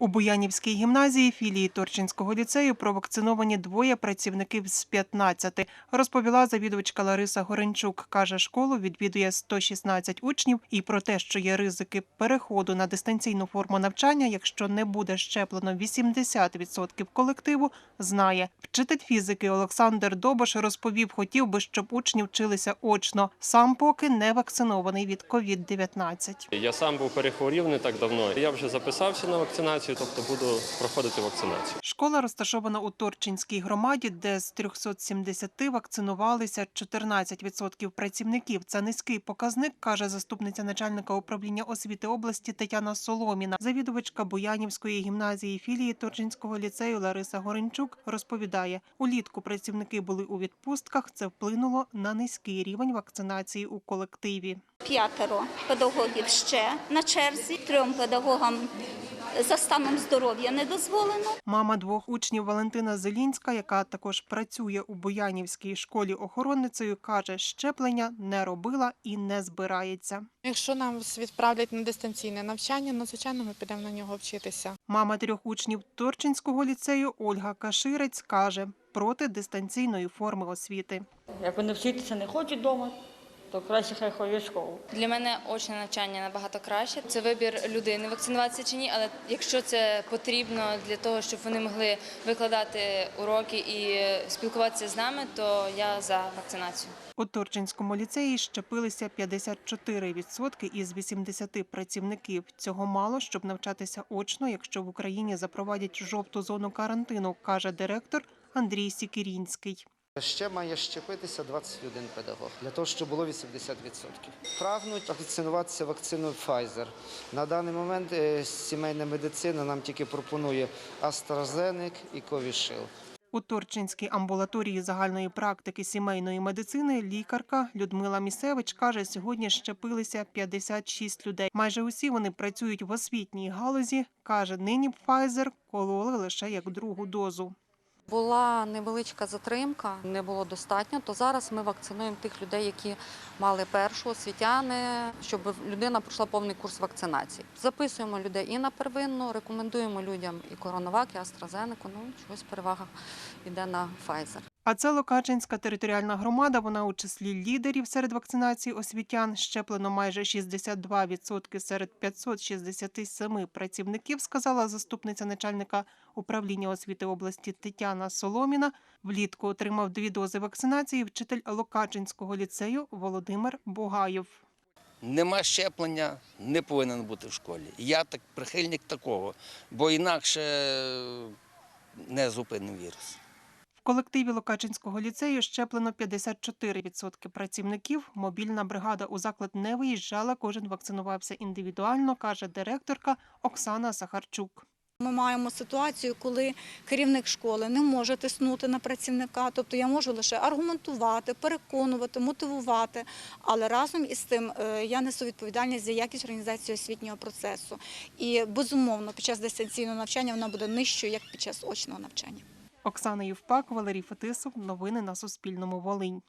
У Буянівській гімназії філії Торчинського ліцею провакциновані двоє працівників з 15, розповіла завідувачка Лариса Горенчук. Каже, школу відвідує 116 учнів і про те, що є ризики переходу на дистанційну форму навчання, якщо не буде щеплено 80% колективу, знає. Вчитель фізики Олександр Добош розповів, хотів би, щоб учні вчилися очно. Сам поки не вакцинований від COVID-19. Я сам був перехворів не так давно. Я вже записався на вакцинацію, тобто буду проходити вакцинацію. Школа розташована у Торчинській громаді, де з 370 вакцинувалися 14% працівників. Це низький показник, каже заступниця начальника управління освіти області Тетяна Соломіна. Завідувачка Буянівської гімназії філії Торчинського ліцею Лариса Горенчук розповідає, улітку працівники були у відпустках. Це вплинуло на низький рівень вакцинації у колективі. П'ятеро педагогів ще на черзі, трьом педагогам за станом здоров'я не дозволено. Мама двох учнів Валентина Зелінська, яка також працює у Буянівській школі охоронницею, каже, щеплення не робила і не збирається. Якщо нам відправлять на дистанційне навчання, ну звичайно, ми підемо на нього вчитися. Мама трьох учнів Торчинського ліцею Ольга Каширець каже, проти дистанційної форми освіти. Як вони вчитися не хочуть вдома, то краще хай ходять в школу. Для мене очне навчання набагато краще. Це вибір людини вакцинуватися чи ні, але якщо це потрібно для того, щоб вони могли викладати уроки і спілкуватися з нами, то я за вакцинацію. У Торчинському ліцеї щепилися 54% із 80 працівників. Цього мало, щоб навчатися очно, якщо в Україні запровадять жовту зону карантину, каже директор Андрій Сікірінський. Ще має щепитися 21 педагог для того, щоб було 80%. Прагнуть вакцинуватися вакциною Pfizer. На даний момент е, сімейна медицина нам тільки пропонує AstraZeneca і Covishield. У Торчинській амбулаторії загальної практики сімейної медицини лікарка Людмила Місевич каже, сьогодні щепилися 56 людей. Майже усі вони працюють в освітній галузі. Каже, нині Pfizer кололи лише як другу дозу. Була невеличка затримка, не було достатньо. То зараз ми вакцинуємо тих людей, які мали першу освітяни, щоб людина пройшла повний курс вакцинації. Записуємо людей і на первинну, рекомендуємо людям і коронавак, і Астразенеку. Ну чогось перевага йде на Pfizer. А це Локачинська територіальна громада. Вона у числі лідерів серед вакцинації освітян. Щеплено майже 62% серед 567 працівників, сказала заступниця начальника управління освіти області Тетяна Соломіна. Влітку отримав дві дози вакцинації вчитель Локачинського ліцею Володимир Бугаєв. Нема щеплення, не повинен бути в школі. Я так прихильник такого, бо інакше не зупинив вірус. Колективі Локачинського ліцею щеплено 54% працівників. Мобільна бригада у заклад не виїжджала. Кожен вакцинувався індивідуально, каже директорка Оксана Сахарчук. Ми маємо ситуацію, коли керівник школи не може тиснути на працівника. Тобто я можу лише аргументувати, переконувати, мотивувати. Але разом із тим е, я несу відповідальність за якість організації освітнього процесу. І безумовно, під час дистанційного навчання вона буде нижчою, як під час очного навчання. Оксана Євпак, Валерій Фетисов. Новини на Суспільному. Волинь.